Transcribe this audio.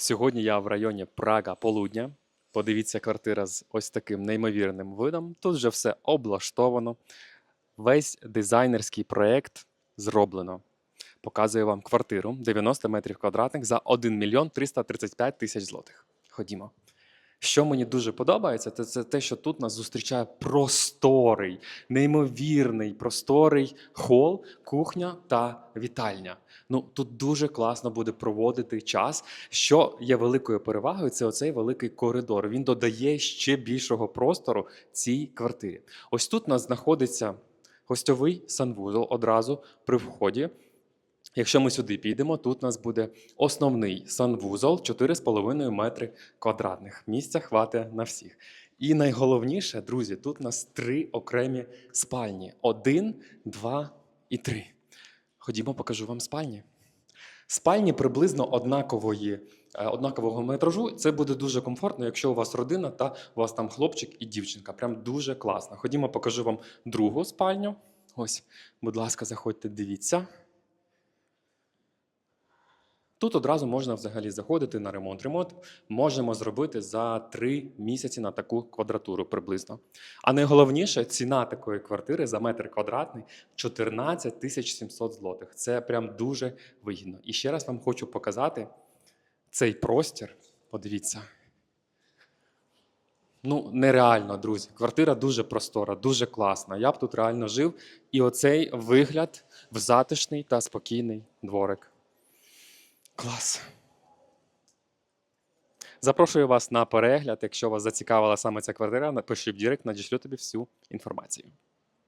Сьогодні я в районі Прага Полудня. Подивіться, квартира з ось таким неймовірним видом. Тут вже все облаштовано. Весь дизайнерський проєкт зроблено. Показую вам квартиру 90 метрів квадратних за 1 мільйон 335 тисяч злотих. Ходімо. Що мені дуже подобається, це, це те, що тут нас зустрічає просторий, неймовірний просторий хол, кухня та вітальня. Ну тут дуже класно буде проводити час. Що є великою перевагою, це оцей великий коридор. Він додає ще більшого простору цій квартирі. Ось тут у нас знаходиться гостьовий санвузол одразу при вході. Якщо ми сюди підемо, тут у нас буде основний санвузол 4,5 метри квадратних. Місця хватить на всіх. І найголовніше, друзі, тут у нас три окремі спальні: один, два і три. Ходімо, покажу вам спальні. Спальні приблизно однакової, е, однакового метражу. Це буде дуже комфортно, якщо у вас родина та у вас там хлопчик і дівчинка. Прям дуже класно. Ходімо, покажу вам другу спальню. Ось, будь ласка, заходьте, дивіться. Тут одразу можна взагалі заходити на ремонт. Ремонт можемо зробити за три місяці на таку квадратуру приблизно. А найголовніше, ціна такої квартири за метр квадратний 14 тисяч 700 злотих. Це прям дуже вигідно. І ще раз вам хочу показати цей простір. Подивіться. Ну, нереально, друзі. Квартира дуже простора, дуже класна. Я б тут реально жив. І оцей вигляд в затишний та спокійний дворик. Клас. Запрошую вас на перегляд. Якщо вас зацікавила саме ця квартира, напишіть в Дірект, надішлю тобі всю інформацію.